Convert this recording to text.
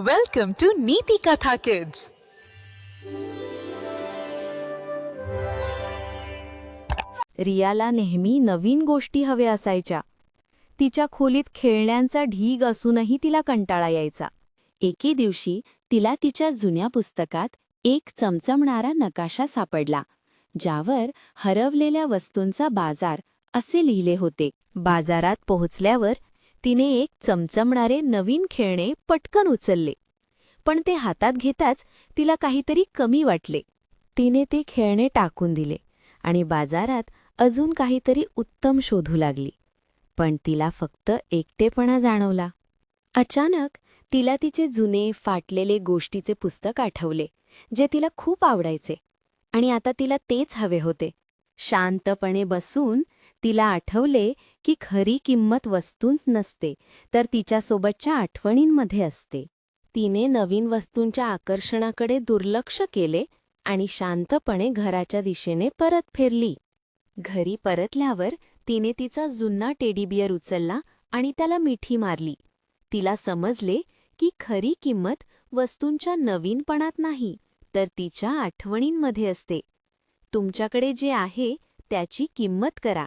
Welcome to नीति कथा kids रियाला नेहमी नवीन गोष्टी हव्या असायच्या. तिच्या खोलीत खेळण्यांचा ढीग असूनही तिला कंटाळा यायचा. एके दिवशी तिला तिच्या जुन्या पुस्तकात एक चमचमणारा नकाशा सापडला ज्यावर हरवलेल्या वस्तूंचा बाजार असे लिहिले होते. बाजारात पोहोचल्यावर तिने एक चमचमणारे नवीन खेळणे पटकन उचलले. पण ते हातात घेताच तिला काहीतरी कमी वाटले. तिने ते खेळणे टाकून दिले आणि बाजारात अजून काहीतरी उत्तम शोधू लागली. पण तिला फक्त एकटेपणा जाणवला. अचानक तिला तिचे जुने फाटलेले गोष्टीचे पुस्तक आठवले जे तिला खूप आवडायचे. आणि आता तिला तेच हवे होते. शांतपणे बसून तिला आठवले की खरी किंमत वस्तूंत नसते तर तिच्यासोबतच्या आठवणींमध्ये असते. तिने नवीन वस्तूंच्या आकर्षणाकडे दुर्लक्ष केले आणि शांतपणे घराच्या दिशेने परत फिरली. घरी परतल्यावर तिने तिचा जुन्ना टेडीबियर उचलला आणि त्याला मिठी मारली. तिला समजले की खरी किंमत वस्तूंच्या नवीनपणात नाही तर तिच्या आठवणींमध्ये असते. तुमच्याकडे जे आहे त्याची किंमत करा.